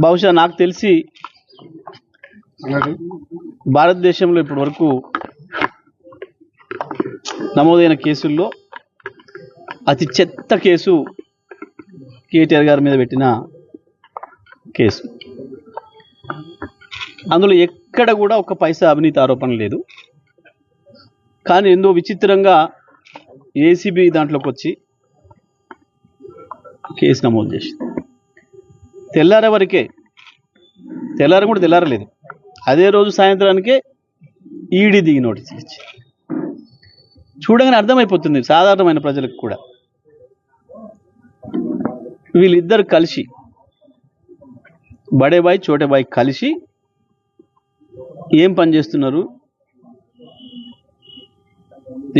బహుశా నాకు తెలిసి భారతదేశంలో ఇప్పటి వరకు నమోదైన కేసుల్లో అతి చెత్త కేసు కేటీఆర్ గారి మీద పెట్టిన కేసు. అందులో ఎక్కడ కూడా ఒక పైసా అవినీతి ఆరోపణ లేదు. కానీ ఎంతో విచిత్రంగా ఏసీబీ దాంట్లోకి వచ్చి కేసు నమోదు చేసింది. తెల్లారే వరకే తెల్లారం కూడా తెల్లారలేదు. అదే రోజు సాయంత్రానికే ఈడీ దిగి నోటీస్ ఇచ్చి చూడగానే అర్థమైపోతుంది సాధారణమైన ప్రజలకు కూడా. వీళ్ళిద్దరు కలిసి బడేబాయి బాయ్ కలిసి ఏం పని చేస్తున్నారు?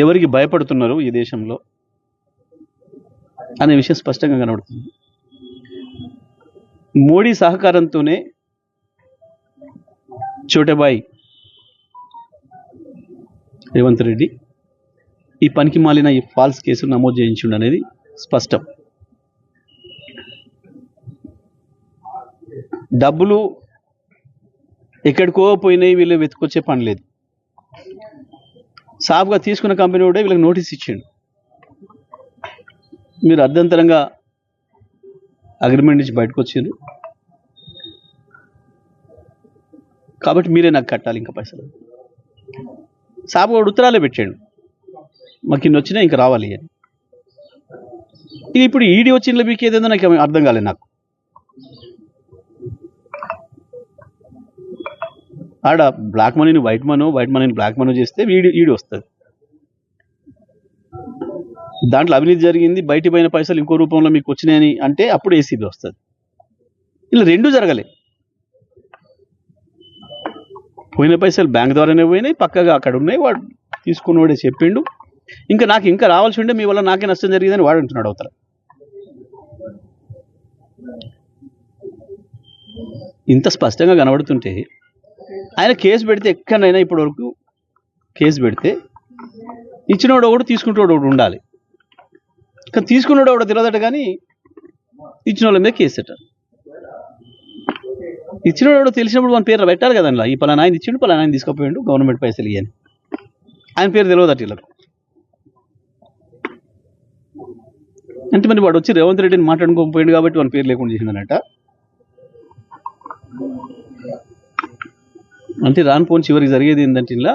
ఎవరికి భయపడుతున్నారు ఈ దేశంలో? అనే విషయం స్పష్టంగా కనబడుతుంది. మోడీ సహకారంతోనే చోటబాయి రేవంత్ రెడ్డి ఈ పనికి మాలిన ఈ ఫాల్స్ కేసును నమోదు చేయించుండు అనేది స్పష్టం. డబ్బులు ఎక్కడికో పోయినాయి వీళ్ళు వెతుకొచ్చే పని లేదు. సాఫ్గా తీసుకున్న కంపెనీ కూడా వీళ్ళకి నోటీస్ ఇచ్చిండు. మీరు అర్ధంతరంగా అగ్రిమెంట్ నుంచి బయటకు వచ్చిండ్రు కాబట్టి మీరే నాకు కట్టాలి ఇంకా పైసలు. సాబు వాడు ఉత్తరాలే పెట్టాడు. మాకు ఇన్ని వచ్చినా ఇంకా రావాలి అని. ఇది ఇప్పుడు ఈడీ వచ్చిన మీకు ఏదైందో నాకు అర్థం కాలేదు నాకు. ఆడ బ్లాక్ మనీని వైట్ మనో వైట్ మనీని బ్లాక్ మనో చేస్తే ఈడీ ఈడీ వస్తుంది దాంట్లో అవినీతి జరిగింది బయట పోయిన పైసలు ఇంకో రూపంలో మీకు వచ్చినాయని అంటే అప్పుడు ఏసీబీ వస్తుంది. ఇలా రెండు జరగలే. పోయిన పైసలు బ్యాంక్ ద్వారానే పోయినాయి పక్కగా అక్కడ ఉన్నాయి వాడు తీసుకున్నవాడే చెప్పిండు. ఇంకా నాకు ఇంకా రావాల్సి ఉండే మీ వల్ల నాకే నష్టం జరిగిందని వాడు అంటున్నాడు అవతల. ఇంత స్పష్టంగా కనబడుతుంటే ఆయన కేసు పెడితే ఎక్కడైనా ఇప్పటి వరకు కేసు పెడితే ఇచ్చినోడు ఒకడు తీసుకుంటాడు ఒకడు ఉండాలి. కానీ తీసుకున్నాడు ఆవిడ తెలియదట కానీ ఇచ్చిన వాళ్ళ మీద కేసు అట. తెలిసినప్పుడు మన పేరు పెట్టాలి కదా ఈ పలానా ఆయన ఇచ్చిండు పలానా ఆయన తీసుకుపోయిండు గవర్నమెంట్ పైసలు ఇవ్వని ఆయన పేరు తెలియదట వీళ్ళకు. అంటే మరి వాడు వచ్చి రేవంత్ రెడ్డిని మాట్లాడుకోకపోయాడు కాబట్టి వాని పేరు లేకుండా చేసిందనట. అంటే రాను పోని చివరికి జరిగేది ఏంటంటే ఇలా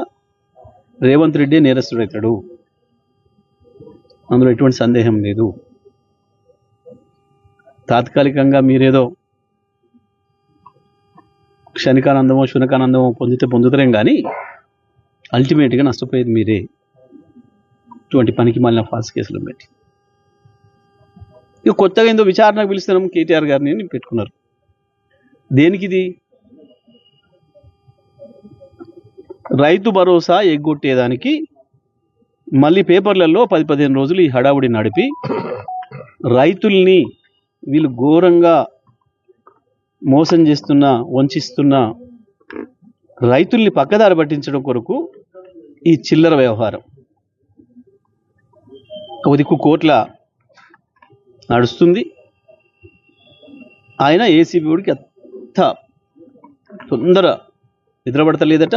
రేవంత్ రెడ్డి నేరస్తుడు అవుతాడు అందులో ఎటువంటి సందేహం లేదు. తాత్కాలికంగా మీరేదో క్షణికానందమో శునకానందమో పొందితే పొందుతారేం కానీ అల్టిమేట్గా నష్టపోయేది మీరే. ఇటువంటి పనికి మళ్ళీ ఫాల్స్ కేసులు పెట్టి ఇక కొత్తగా ఏందో విచారణకు పిలుస్తున్నాం కేటీఆర్ గారిని పెట్టుకున్నారు. దేనికి ఇది రైతు భరోసా ఎగ్గొట్టేదానికి మళ్ళీ పేపర్లలో పది పదిహేను రోజులు ఈ హడావుడి నడిపి రైతుల్ని వీళ్ళు ఘోరంగా మోసం చేస్తున్న వంచిస్తున్న రైతుల్ని పక్కదారి పట్టించడం కొరకు ఈ చిల్లర వ్యవహారం. ఒక దిక్కు కోట్ల నడుస్తుంది. ఆయన ఏసీబీ వాడికి అంత తొందర నిద్రపడతలేదట.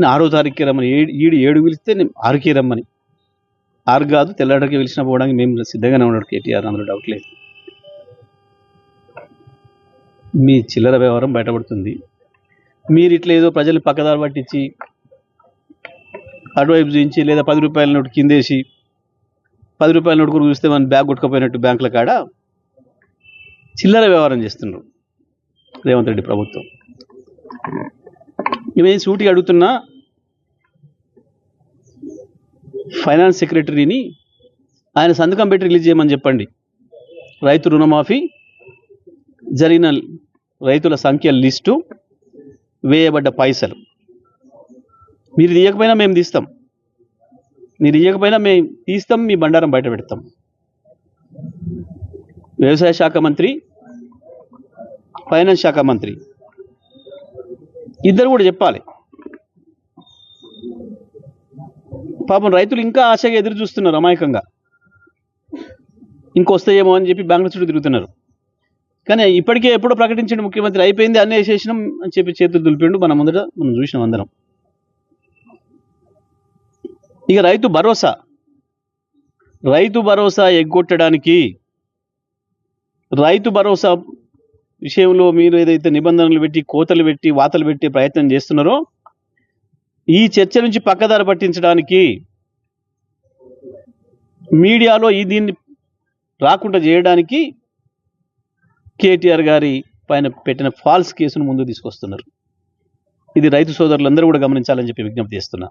నేను ఆరో తారీఖుకి రమ్మని ఏడు ఈడు ఏడు పిలిస్తే నేను ఆరుకే రమ్మని. ఆరు కాదు తెల్లడికి పిలిచిన పోవడానికి మేము సిద్ధంగానే ఉన్నాడు కేటీఆర్ అందులో డౌట్ లేదు. మీ చిల్లర వ్యవహారం బయటపడుతుంది. మీరు ఇట్లా ఏదో ప్రజలు పక్కదారి పట్టించి అటువైపు చూపించి లేదా పది రూపాయల నోటు కిందేసి పది రూపాయల నోటు కూడా చూస్తే మన బ్యాగ్ కొట్టుకుపోయినట్టు బ్యాంకుల కాడ చిల్లర వ్యవహారం చేస్తున్నారు రేవంత్ రెడ్డి ప్రభుత్వం. మేము సూటిగా అడుగుతున్నా ఫైనాన్స్ సెక్రటరీని ఆయన సంతకం పెట్టి రిలీజ్ చేయమని చెప్పండి. రైతు రుణమాఫీ జరిగిన రైతుల సంఖ్య లిస్టు వేయబడ్డ పైసలు. మీరు తీయకపోయినా మేము తీస్తాం. మీరు ఇవ్వకపోయినా మేము తీస్తాం మీ బండారం బయట పెడతాం. వ్యవసాయ శాఖ మంత్రి ఫైనాన్స్ శాఖ మంత్రి ఇద్దరు కూడా చెప్పాలి. పాపం రైతులు ఇంకా ఆశగా ఎదురు చూస్తున్నారు అమాయకంగా. ఇంకొస్తాయేమో అని చెప్పి బెంగళూరు చుట్టూ తిరుగుతున్నారు. కానీ ఇప్పటికే ఎప్పుడో ప్రకటించండి ముఖ్యమంత్రి అయిపోయింది అన్నీ వేసేసినాం అని చెప్పి చేతులు దులిపిండు. మనం ముందట మనం చూసినాం అందరం. ఇక రైతు భరోసా. రైతు భరోసా ఎగ్గొట్టడానికి రైతు భరోసా విషయంలో మీరు ఏదైతే నిబంధనలు పెట్టి కోతలు పెట్టి వాతలు పెట్టి ప్రయత్నం చేస్తున్నారో ఈ చర్చ నుంచి పక్కదారి పట్టించడానికి మీడియాలో ఈ దీన్ని రాకుండా చేయడానికి కేటీఆర్ గారి పైన పెట్టిన ఫాల్స్ కేసును ముందు తీసుకొస్తున్నారు. ఇది రైతు సోదరులందరూ కూడా గమనించాలని చెప్పి విజ్ఞప్తి చేస్తున్నా.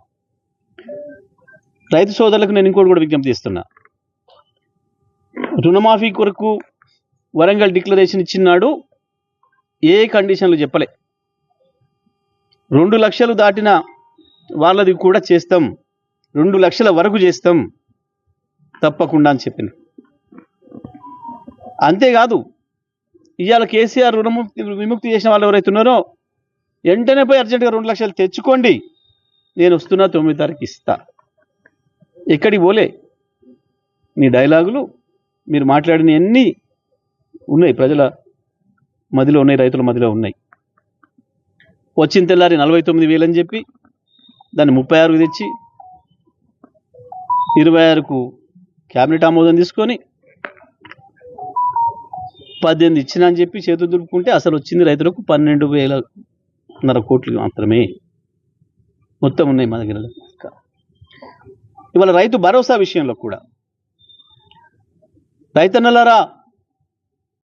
రైతు సోదరులకు నేను ఇంకోటి కూడా విజ్ఞప్తి చేస్తున్నా. రుణమాఫీ కొరకు వరంగల్ డిక్లరేషన్ ఇచ్చినాడు. ఏ కండిషన్లు చెప్పలే. రెండు లక్షలు దాటిన వాళ్ళది కూడా చేస్తాం. రెండు లక్షల వరకు చేస్తాం. తప్పకుండా అని చెప్పిన. అంతేకాదు ఇవాళ కేసీఆర్ రుణముక్తి విముక్తి చేసిన వాళ్ళు ఎవరైతే ఉన్నారో వెంటనే పోయి అర్జెంటుగా రెండు లక్షలు తెచ్చుకోండి. నేను వస్తున్నా తొమ్మిది తారీఖు ఇస్తా. ఎక్కడికి పోలే. మీ డైలాగులు మీరు మాట్లాడిన అన్నీ ఉన్నాయి ప్రజల మదిలో ఉన్నాయి రైతుల మదిలో ఉన్నాయి. వచ్చిన తెల్లారి నలభై తొమ్మిది వేలు అని చెప్పి దాన్ని ముప్పై ఆరుకు తెచ్చి ఇరవై ఆరుకు క్యాబినెట్ ఆమోదం తీసుకొని పద్దెనిమిది ఇచ్చిన అని చెప్పి చేతులు దులుపుకుంటే అసలు వచ్చింది రైతులకు పన్నెండు వేలన్నర కోట్లు మాత్రమే. మొత్తం ఉన్నాయి మా దగ్గర. ఇవాళ రైతు భరోసా విషయంలో కూడా. రైతన్నలారా